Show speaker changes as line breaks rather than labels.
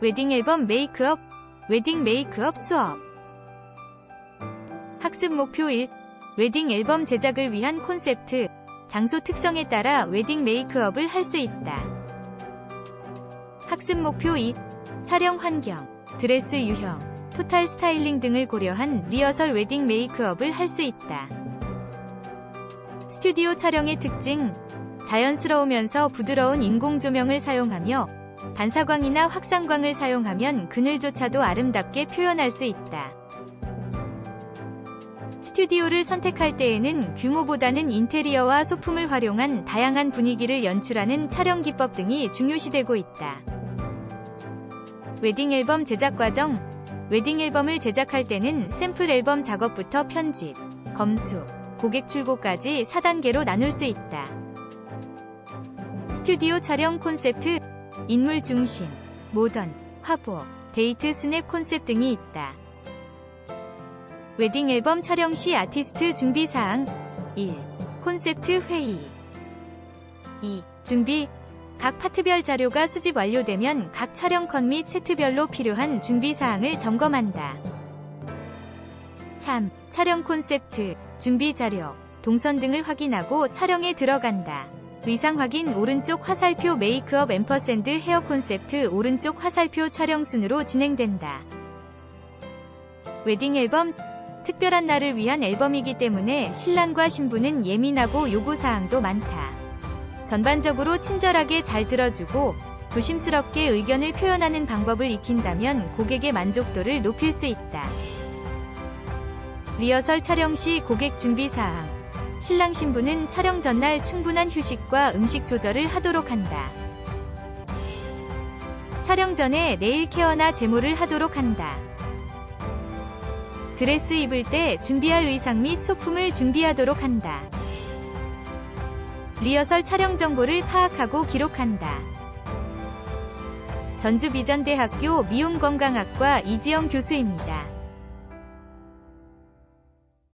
웨딩 앨범 메이크업, 웨딩 메이크업 수업. 학습 목표 1. 웨딩 앨범 제작을 위한 콘셉트, 장소 특성에 따라 웨딩 메이크업을 할 수 있다. 학습 목표 2. 촬영 환경, 드레스 유형, 토탈 스타일링 등을 고려한 리허설 웨딩 메이크업을 할 수 있다. 스튜디오 촬영의 특징, 자연스러우면서 부드러운 인공 조명을 사용하며 반사광이나 확산광을 사용하면 그늘조차도 아름답게 표현할 수 있다. 스튜디오를 선택할 때에는 규모보다는 인테리어와 소품을 활용한 다양한 분위기를 연출하는 촬영 기법 등이 중요시되고 있다. 웨딩 앨범 제작 과정 웨딩 앨범을 제작할 때는 샘플 앨범 작업부터 편집, 검수, 고객 출고까지 4단계로 나눌 수 있다. 스튜디오 촬영 콘셉트, 인물 중심, 모던, 화보, 데이트 스냅 콘셉트 등이 있다. 웨딩 앨범 촬영 시 아티스트 준비 사항 1. 콘셉트 회의 2. 준비 각 파트별 자료가 수집 완료되면 각 촬영 컷 및 세트별로 필요한 준비 사항을 점검한다. 3. 촬영 콘셉트, 준비 자료, 동선 등을 확인하고 촬영에 들어간다. 의상 확인 오른쪽 화살표 메이크업 앰퍼샌드 헤어 콘셉트 오른쪽 화살표 촬영 순으로 진행된다. 웨딩 앨범 특별한 날을 위한 앨범이기 때문에 신랑과 신부는 예민하고 요구사항도 많다. 전반적으로 친절하게 잘 들어주고 조심스럽게 의견을 표현하는 방법을 익힌다면 고객의 만족도를 높일 수 있다. 리허설 촬영 시 고객 준비 사항. 신랑 신부는 촬영 전날 충분한 휴식과 음식 조절을 하도록 한다. 촬영 전에 네일 케어나 제모를 하도록 한다. 드레스 입을 때 준비할 의상 및 소품을 준비하도록 한다. 리허설 촬영 정보를 파악하고 기록한다. 전주비전대학교 미용건강학과 이지영 교수입니다.